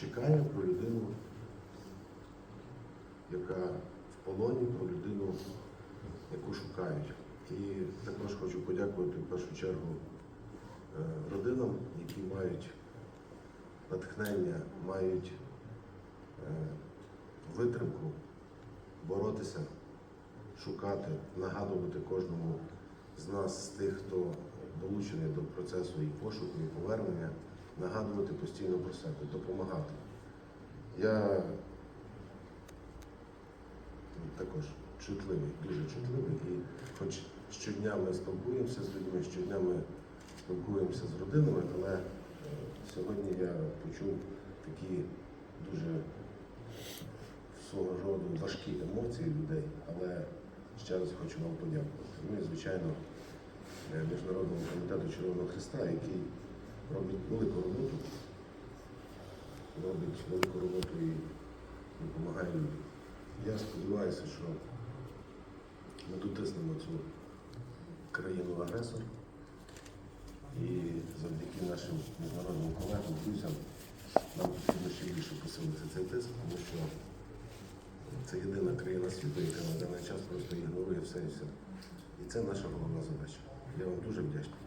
чекає про людину, яка в полоні, про людину, яку шукають. І також хочу подякувати в першу чергу е, родинам, які мають натхнення, мають е, витримку боротися, шукати, нагадувати кожному з нас, з тих, хто долучений до процесу і пошуку, і повернення, нагадувати постійно про себе, допомагати. Я також чутливий, дуже чутливий. І хоч щодня ми спілкуємося з людьми, щодня ми спілкуємося з родинами, але е, сьогодні я почув такі дуже свого роду важкі емоції людей, але ще раз хочу вам подякувати. Ну і звичайно е, Міжнародному комітету Червоного Христа, який робить велику роботу, робить велику роботу і допомагає людям. Я сподіваюся, що ми дотиснемо цю країну-агресор і завдяки нашим міжнародним колегам, друзям, нам потрібно ще більше посилити цей тиск, тому що це єдина країна світу, яка на даний час просто ігнорує все і все. І це наша головна задача. Я вам дуже вдячний.